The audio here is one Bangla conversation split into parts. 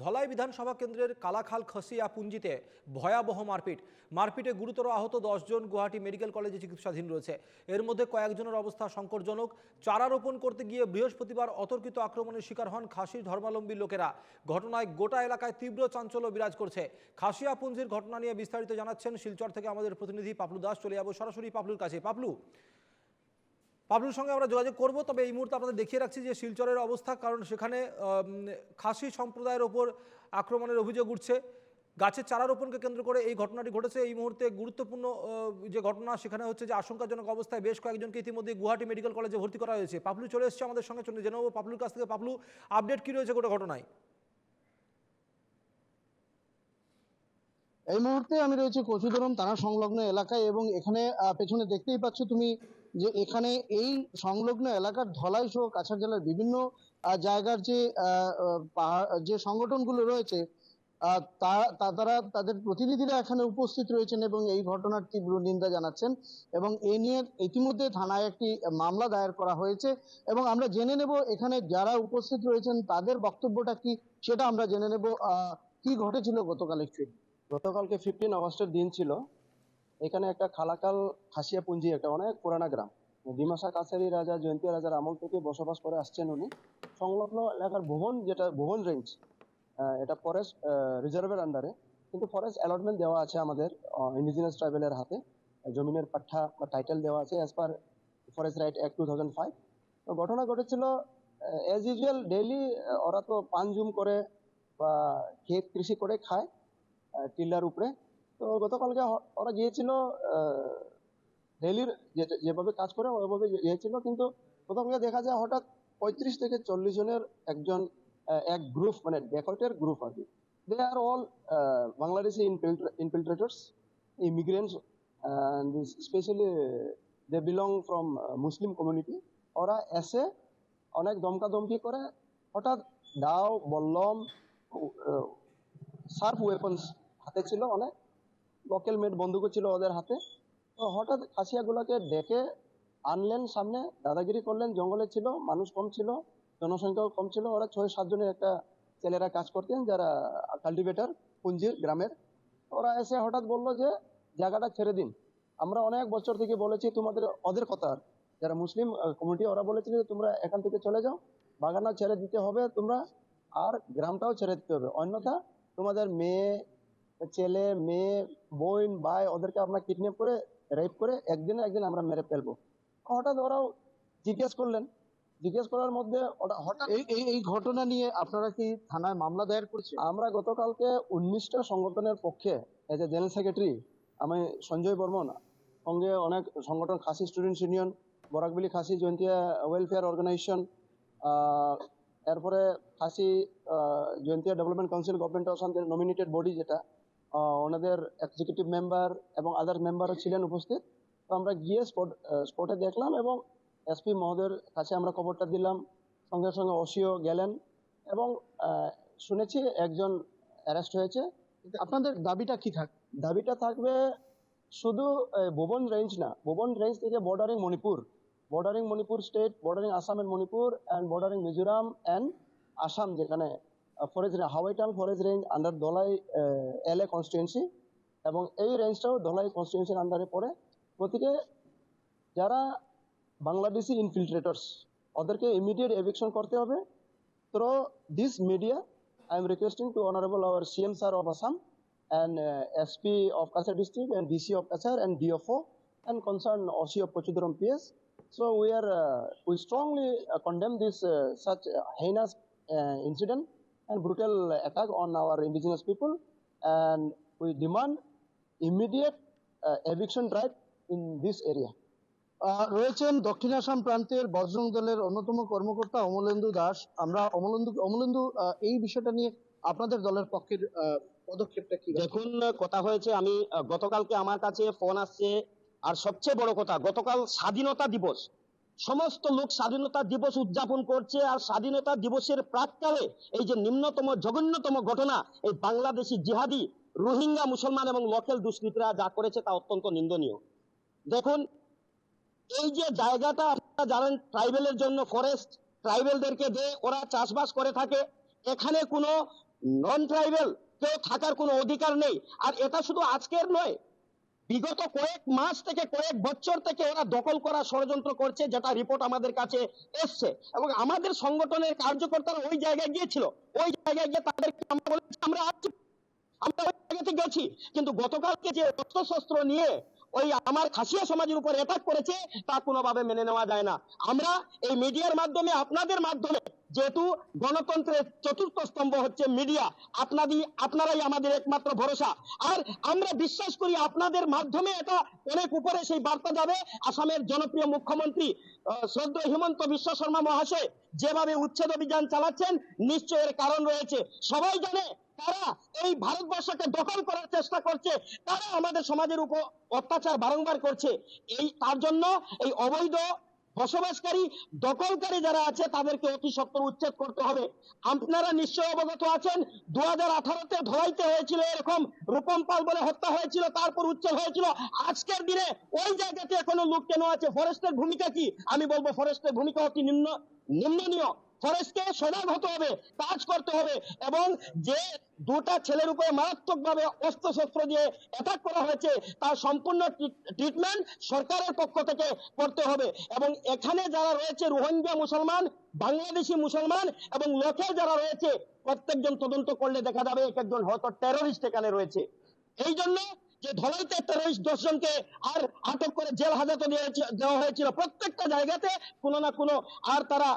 ধলাই বিধানসভা কেন্দ্রের কালাখাল খসিয়া পুঞ্জিতে ভয়াবহ মারপিট। মারপিটে গুরুতর আহত দশজন গুয়াহাটি মেডিকেল কলেজে চিকিৎসাধীন রয়েছে। এর মধ্যে কয়েকজনের অবস্থা সংকটজনক। চারা রোপণ করতে গিয়ে বৃহস্পতিবার অতর্কিত আক্রমণের শিকার হন খাসির ধর্মাবলম্বী লোকেরা। ঘটনায় গোটা এলাকায় তীব্র চাঞ্চল্য বিরাজ করছে। খাসিয়া পুঞ্জির ঘটনা নিয়ে বিস্তারিত জানাচ্ছেন শিলচর থেকে আমাদের প্রতিনিধি পাপলু দাস। চলে যাব সরাসরি পাপলুর কাছে। পাপলু পাবলুর সঙ্গে আমরা যোগাযোগ করব, তবে এই মুহূর্তে আপনাদের দেখিয়ে রাখছি যে শিলচরের অবস্থা, কারণ সেখানে খাসি সম্প্রদায়ের ওপর আক্রমণের অভিযোগ উঠছে। গাছের চারা রোপণকে কেন্দ্র করে এই ঘটনাটি ঘটেছে। এই মুহূর্তে গুরুত্বপূর্ণ যে ঘটনা, সেখানে হচ্ছে যে আশঙ্কাজনক অবস্থায় বেশ কয়েকজনকে ইতিমধ্যে গুয়াহাটি মেডিকেল কলেজে ভর্তি করা হয়েছে। পাপলু চলে এসেছে আমাদের সঙ্গে চলে জেনে নেব পাপলুর কাছ থেকে। পাপলু আপডেট কী রয়েছে গোটা ঘটনায়? এই মুহূর্তে আমি রয়েছি কচুদরম থানা সংলগ্ন এলাকায় এবং এখানে পেছনে দেখতেই পাচ্ছ তুমি যে এখানে এই সংলগ্ন এলাকার ধলাই সহ কাছাড় জেলার বিভিন্ন জায়গার যে যে সংগঠনগুলো রয়েছে তা- তারা, তাদের প্রতিনিধিরা এখানে উপস্থিত রয়েছেন এবং এই ঘটনার তীব্র নিন্দা জানাচ্ছেন এবং এ নিয়ে ইতিমধ্যে থানায় একটি মামলা দায়ের করা হয়েছে এবং আমরা জেনে নেব এখানে যারা উপস্থিত রয়েছেন তাদের বক্তব্যটা কি সেটা আমরা জেনে নেব কি ঘটেছিল গতকাল একচুয়ালি গতকালকে ফিফটিন আগস্টের দিন ছিল। এখানে একটা খালাকাল খাসিয়া পুঞ্জি একটা অনেক পুরানা গ্রাম। ডিমাসা কাছারি রাজা, জয়ন্তী রাজার আমল থেকে বসবাস করে আসছেন উনি। সংলগ্ন এলাকার ভুবন যেটা ভুবন রেঞ্জ এটা ফরেস্ট রিজার্ভের আন্ডারে কিন্তু ফরেস্ট অ্যালটমেন্ট দেওয়া আছে আমাদের ইন্ডিজিনাস ট্রাইবেলের হাতে। জমিনের পাঠা বা টাইটেল দেওয়া আছে as per forest right act two thousand five তো ঘটনা ঘটেছিল অ্যাজ ইউজুয়াল ডেইলি ওরা তো পান জুম করে বা ক্ষেত কৃষি করে খায় টিল্লার উপরে। তো গতকালকে ওরা গিয়েছিল ডেলির যেভাবে কাজ করে ওইভাবে ইয়ে ছিল, কিন্তু গতকালকে দেখা যায় হঠাৎ পঁয়ত্রিশ থেকে চল্লিশ জনের একজন এক গ্রুপ মানে ডেকটের গ্রুপ আর কি। They are all Bangladeshi infiltrators immigrants specially they belong from Muslim community ওরা এসে অনেক দমকা দমকি করে, হঠাৎ ডাও বল্লম সার্ফ ওয়েপন্স হাতে ছিল অনেক। লোকাল মেড বন্দুকও ছিল ওদের হাতে। তো হঠাৎ খাসিয়াগুলোকে ডেকে আনলেন সামনে, দাদাগিরি করলেন, জঙ্গলে ছিল, মানুষ কম ছিল, জনসংখ্যাও কম ছিল। ওরা ছয় সাতজনের একটা ছেলেরা কাজ করতেন, যারা কাল্টিভেটর পুঞ্জির গ্রামের। ওরা এসে হঠাৎ বলল যে, জায়গাটা ছেড়ে দিন। আমরা অনেক বছর থেকে বলেছি তোমাদের, ওদের কথা যারা মুসলিম কমিটি ওরা বলেছিল যে, তোমরা এখান থেকে চলে যাও। বাগানও ছেড়ে দিতে হবে তোমরা, আর গ্রামটাও ছেড়ে দিতে হবে। অন্যথা তোমাদের মেয়ে, ছেলে, মেয়ে, বোন, ভাই, ওদেরকে আমরা কিডন্যাপ করে রেপ করে একদিন একদিন আমরা মেরে ফেলব। হঠাৎ ওরাও জিজ্ঞেস করলেন। জিজ্ঞেস করার মধ্যে হঠাৎ এই এই ঘটনা নিয়ে আপনারা কি থানায় মামলা দায়ের করেছেন? আমরা গতকালকে উনিশটা সংগঠনের পক্ষে এজ এ জেনারেল সেক্রেটারি আমি সঞ্জয় বর্মন সঙ্গে অনেক সংগঠন খাসি স্টুডেন্টস ইউনিয়ন বরাকবিলি খাসি জয়ন্তিয়া ওয়েলফেয়ার অর্গানাইজেশন এরপরে Khasi Jaintia development council government of nominated body যেটা ওনাদের এক্সিকিউটিভ মেম্বার এবং আদার মেম্বারও ছিলেন উপস্থিত। তো আমরা গিয়ে স্পট স্পটে দেখলাম এবং এসপি মহোদয়ের কাছে আমরা খবরটা দিলাম। সঙ্গে সঙ্গে ওসিও গেলেন এবং শুনেছি একজন অ্যারেস্ট হয়েছে। আপনাদের দাবিটা কি থাকে, দাবিটা থাকবে শুধু ভুবন রেঞ্জ না। ভুবন রেঞ্জ থেকে bordering Manipur. Bordering Manipur state bordering Assam and Manipur and bordering Mizoram and Assam যেখানে forest হাওয়াইটাল forest range under Dhalai LA constituency এবং এই রেঞ্জটাও ধলাই কনস্টিটুয়েন্সির আন্ডারে পড়ে। গতিকে যারা বাংলাদেশি ইনফিল্ট্রেটার্স ওদেরকে ইমিডিয়েট এভিকশন করতে হবে। তো this media I am requesting to honourable our CM sir of Assam and SP of Cachar district and DC of Cachar and DFO and concern OC of প্রচুদরম PS so we are we strongly condemn this such heinous incident uh, uh, uh, and brutal attack on our indigenous people and we demand immediate uh, eviction drive in this area. Ah, রয়েছেন দক্ষিণ আসাম প্রান্তের বজরং দলের অন্যতম কর্মকর্তা অমলেন্দু দাস আমরা অমলেন্দু অমলেন্দু এই বিষয়টা নিয়ে আপনাদের দলের পক্ষের পদক্ষেপটা কি দেখুন কথা হয়েছে আমি গতকালকে আমার কাছে ফোন আসছে আর সবচেয়ে বড় কথা গতকাল স্বাধীনতা দিবস সমস্ত লোক স্বাধীনতা দিবস উদযাপন করছে আর স্বাধীনতা দিবসের প্রাককালে এই যে নিম্নতম, জঘন্যতম ঘটনা, এই বাংলাদেশি জিহাদি, রোহিঙ্গা মুসলমান এবং লোকেল দুষ্কৃতীরা যা করেছে তা অত্যন্ত নিন্দনীয়। দেখুন, এই যে জায়গাটা আপনারা জানেন, ট্রাইবেলের জন্য ফরেস্ট ট্রাইবেলদেরকে দিয়ে ওরা চাষবাস করে থাকে। এখানে কোনো নন ট্রাইবেল কেউ থাকার কোনো অধিকার নেই। আর এটা শুধু আজকের নয় বিগত কয়েক মাস থেকে, কয়েক বছর থেকে ওরা দখল করার ষড়যন্ত্র করছে, যেটা রিপোর্ট আমাদের কাছে এসছে। এবং আমাদের সংগঠনের কার্যকর্তারা ওই জায়গায় গিয়েছিল। ওই জায়গায় গিয়ে তাদেরকে আমরা বলেছি, আমরা আছি। আমরা ওই জায়গাতে গেছি। কিন্তু গতকালকে যে অস্ত্র শস্ত্র নিয়ে ওই আমার খাসিয়া সমাজের উপর অ্যাটাক করেছে, তা কোনোভাবে মেনে নেওয়া যায় না। আমরা এই মিডিয়ার মাধ্যমে, আপনাদের মাধ্যমে যেহেতু গণতন্ত্রের চতুর্থ স্তম্ভ হচ্ছে মিডিয়া আপনাদের আপনারাই আমাদের একমাত্র ভরসা। আর আমরা বিশ্বাস করি আপনাদের মাধ্যমে এটা অনেক উপরে সেই বার্তা যাবে। আসামের জনপ্রিয় মুখ্যমন্ত্রী আহ, শ্রদ্ধেয় হিমন্ত বিশ্ব শর্মা মহাশয় যেভাবে উচ্ছেদ অভিযান চালাচ্ছেন নিশ্চয় এর কারণ রয়েছে। সবাই জানে তারা এই ভারতবর্ষকে দখল করার চেষ্টা করছে তারা আমাদের সমাজের উপর অত্যাচার বারংবার করছে। এই তার জন্য এই অবৈধ বসবাসকারী দখলকারী যারা আছে, তাদেরকে অতি সত্তর উচ্ছেদ করতে হবে। আপনারা নিশ্চয় অবগত আছেন দু হাজার আঠারোতে ধরাইতে হয়েছিল এরকম রূপম পাল বলে হত্যা হয়েছিল, তারপর উচ্ছেদ হয়েছিল। আজকের দিনে ওই জায়গাতে এখনও লোক কেন আছে। ফরেস্টের ভূমিকা কি? আমি বলব ফরেস্টের ভূমিকা অতি নিম্ন নিম্ননীয়। ফরেস্টকে সজাগ হতে হবে, কাজ করতে হবে এবং যে দুটা ছেলের উপরে মারাত্মক ভাবে অস্ত্র শস্ত্র দিয়ে অ্যাটাক করা হয়েছে, তার সম্পূর্ণ ট্রিটমেন্ট সরকারের পক্ষ থেকে করতে হবে এবং এখানে যারা রয়েছে রোহিঙ্গা মুসলমান, বাংলাদেশি মুসলমান এবং লোকের যারা রয়েছে, প্রত্যেকজন তদন্ত করলে দেখা যাবে এক একজন হয়তো টেরোরিস্ট এখানে রয়েছে। এই জন্য যে ধলাইতে টেরোরিস্ট দশ জনকে আর আটক করে জেল হাজতে দেওয়া হয়েছিল প্রত্যেকটা জায়গাতে, কোনো না কোনো আর তারা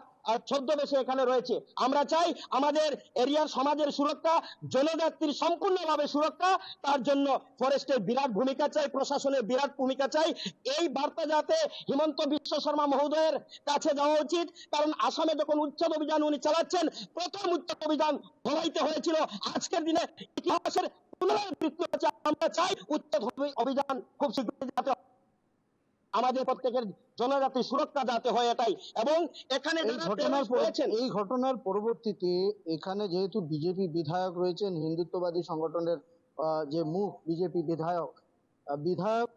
ছদ্মবেশে এখানে রয়েছে। আমরা চাই আমাদের এরিয়ার সমাজের সুরক্ষা, জনজাতির সম্পূর্ণভাবে সুরক্ষা, তার জন্য ফরেস্টের বিরাট ভূমিকা চাই, প্রশাসনের বিরাট ভূমিকা চাই। এই বার্তা যাতে হিমন্ত বিশ্ব শর্মা মহোদয়ের কাছে যাওয়া উচিত, কারণ আসামে যখন উচ্ছেদ অভিযান উনি চালাচ্ছেন, প্রথম উচ্ছেদ অভিযান ধরাইতে হয়েছিল। আজকের দিনে ইতিহাসের হচ্ছে, আমরা চাই উচ্ছেদ অভিযান খুব শীঘ্রই যাতে আমাদের প্রত্যেকের জনজাতি সুরক্ষা যাতে হয় এটাই। এবং এখানে এই ঘটনার পর- এই ঘটনার পরবর্তীতে এখানে যেহেতু বিজেপি বিধায়ক রয়েছেন হিন্দুত্ববাদী সংগঠনের যে মুখ বিজেপি বিধায়ক বিধায়ক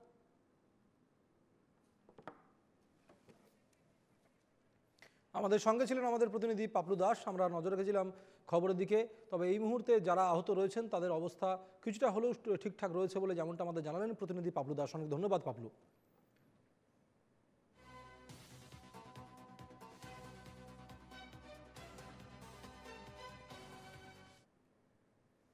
আমাদের সঙ্গে ছিলেন আমাদের প্রতিনিধি পাপলু দাস। আমরা নজর রেখেছিলাম খবরের দিকে। তবে এই মুহূর্তে যারা আহত রয়েছেন তাদের অবস্থা কিছুটা হলেও ঠিকঠাক রয়েছে বলে যেমনটা আমাদের জানালেন প্রতিনিধি পাপলু দাস। অনেক ধন্যবাদ পাপলু।